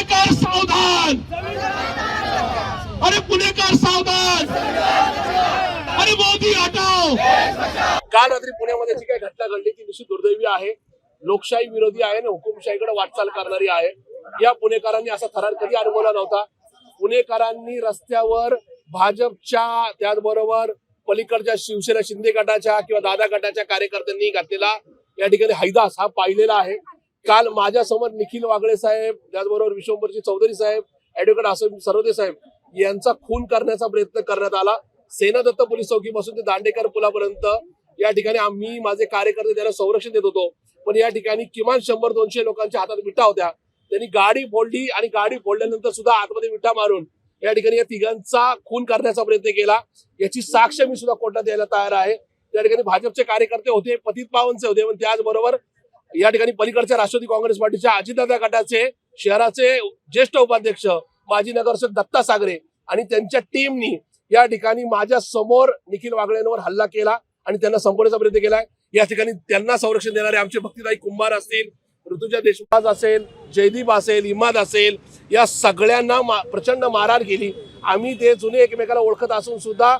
पुणेकर सावधान. अरे पुणेकर सावधान. अरे मोदी हटाव काल रात्री पुण्यामध्ये जी काही घटना घडली ती निश्चित दुर्दैवी आहे. लोकशाही विरोधी आहे आणि हुकुमशाहीकडे वाटचाल करणारी आहे. या पुणेकरांनी असा थरार कधी अनुभवला नव्हता? पुणेकरांनी रस्त्यावर भाजपच्या त्याचबरोबर पलीकडच्या शिवसेना शिंदे गटाच्या किंवा दादा गटाच्या कार्यकर्त्यांनी घातलेला. या ठिकाणी हैदास हा पाहिलेला आहे. काल माझ्यासमोर निखिल वागळे साहेब त्याचबरोबर विश्वंभरजी चौधरी साहेब ऍडव्होकेट आसम सरोदे साहेब यांचा खून करण्याचा प्रयत्न करण्यात आला. सेनादत्त पोलीस चौकीपासून ते दांडेकर पुलापर्यंत. या ठिकाणी आम्ही माझे कार्यकर्ते त्याला संरक्षण देत होतो. पण या ठिकाणी किमान शंभर दोनशे लोकांच्या हातात विटा होत्या. त्यांनी गाडी फोडली आणि गाडी फोडल्यानंतर सुद्धा आतमध्ये विटा मारून या ठिकाणी या तिघांचा खून करण्याचा प्रयत्न केला. याची साक्ष मी सुद्धा कोर्टात द्यायला तयार आहे. त्या ठिकाणी भाजपचे कार्यकर्ते होते पतित पावनचे होते. पण त्याचबरोबर या ठिकाणी पलीकडच्या राष्ट्रवादी काँग्रेस पार्टीच्या अजितदादा गटाचे शहराचे ज्येष्ठ उपाध्यक्ष माजी नगरसेवक दत्ता सागरे आणि त्यांच्या टीमनी या ठिकाणी माझ्यासमोर निखिल वागळेंवर हल्ला केला आणि त्यांना संपवण्याचा प्रयत्न केलाय. या ठिकाणी त्यांना संरक्षण देणारे आमचे भक्तीदाई कुंभार असतील ऋतुजा देशवाज असेल जयदीप असेल इमाद असेल या सगळ्यांना मा- प्रचंड मारहाण केली. आम्ही ते जुने एकमेकाला ओळखत असून सुद्धा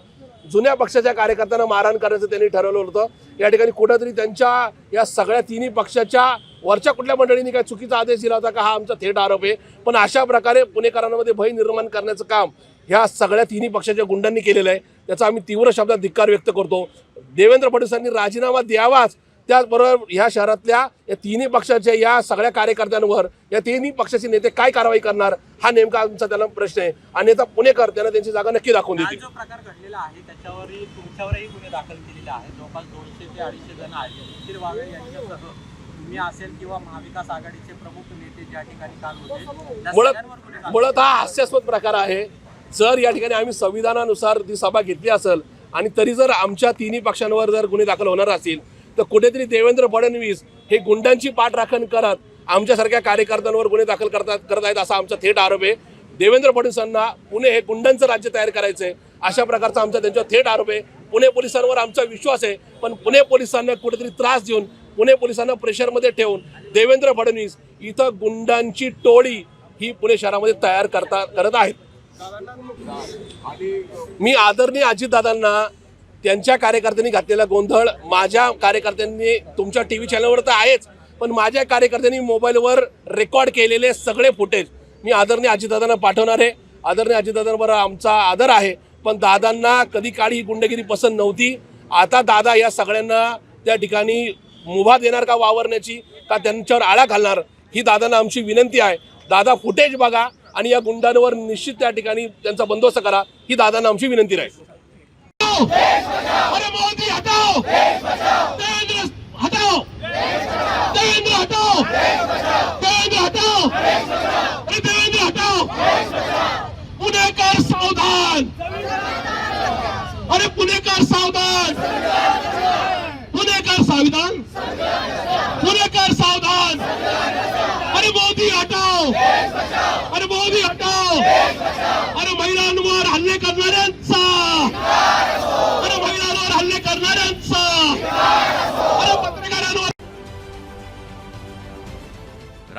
जुन्या पक्षाच्या कार्यकर्त्यांना मारहाण करायचं त्यांनी ठरवलं होतं. या ठिकाणी कुठंतरी त्यांच्या या सगळ्या तिन्ही पक्षाच्या वरच्या कुठल्या मंडळींनी काय चुकीचा आदेश दिला होता का हा आमचा थेट आरोप आहे. पण अशा प्रकारे पुणेकरांमध्ये भय निर्माण करण्याचं काम ह्या सगळ्या तिन्ही पक्षाच्या गुंडांनी केलेलं आहे. त्याचा आम्ही तीव्र शब्दात धिक्कार व्यक्त करतो. देवेंद्र फडणवीसांनी राजीनामा द्यावाच. त्याचबरोबर ह्या शहरातल्या या तिन्ही पक्षाच्या या सगळ्या कार्यकर्त्यांवर या तिन्ही पक्षाचे नेते काय कारवाई करणार हा नेमका आमचा त्यांना प्रश्न आहे. आणि आता पुणेकर त्यांना त्यांची जागा नक्की दाखवून म्हणजे जो देतील प्रकार घडलेला आहे त्याच्यावरही तुमच्यावरही गुन्हे दाखल केलेले आहेत. जवळपास दोनशे ते अडीचशे जण आहेत. निखिल यांच्यासह तुम्ही असेल किंवा महाविकास आघाडीचे प्रमुख नेते ज्या ठिकाणी काल होते मुळात मुळात हा हास्यास्पद प्रकार आहे. जर या ठिकाणी आम्ही संविधानानुसार ती सभा घेतली असेल आणि तरी जर आमच्या तिन्ही पक्षांवर जर गुन्हे दाखल होणार असतील तर कुठेतरी देवेंद्र फडणवीस हे गुंडांची पाठराखण करत आमच्यासारख्या कार्यकर्त्यांवर गुन्हे दाखल करतात करत आहेत असा आमचा थेट आरोप आहे. देवेंद्र फडणवीसांना पुणे हे गुंडांचं राज्य तयार करायचं आहे अशा प्रकारचा आमचा त्यांच्यावर थेट आरोप आहे. पुणे पोलिसांवर आमचा विश्वास आहे पण पुणे पोलिसांना कुठेतरी त्रास देऊन पुणे पोलिसांना प्रेशरमध्ये ठेवून देवेंद्र फडणवीस इथं गुंडांची टोळी ही पुणे शहरामध्ये तयार करता करत आहेत. मी आदरणीय अजितदादांना त्यांच्या कार्यकर्त्यांनी घातलेला गोंधळ माझ्या कार्यकर्त्यांनी तुमच्या टी व्ही चॅनलवर तर आहेच पण माझ्या कार्यकर्त्यांनी मोबाईलवर रेकॉर्ड केलेले सगळे फुटेज मी आदरणीय अजितदादांना पाठवणार आहे. आदरणीय अजितदादांवर आमचा आदर आहे पण दादांना कधी काळी ही गुंडगिरी पसंत नव्हती. आता दादा या सगळ्यांना त्या ठिकाणी मुभा देणार का वावरण्याची का त्यांच्यावर आळा घालणार ही दादांना आमची विनंती आहे. दादा फुटेज बघा आणि या गुंडांवर निश्चित त्या ठिकाणी त्यांचा बंदोबस्त करा ही दादांना आमची विनंती राहील. हटाओ। देवेंद्र हटाओ। देवेंद्र हटाओ। पुणेकर सावधान। अरे पुणेकर सावधान। पुणेकर सावधान। पुणेकर सावधान। अरे मोदी हटाओ। अरे मोदी हटाओ। अरे महिलांवर हल्ले करणाऱ्यांचा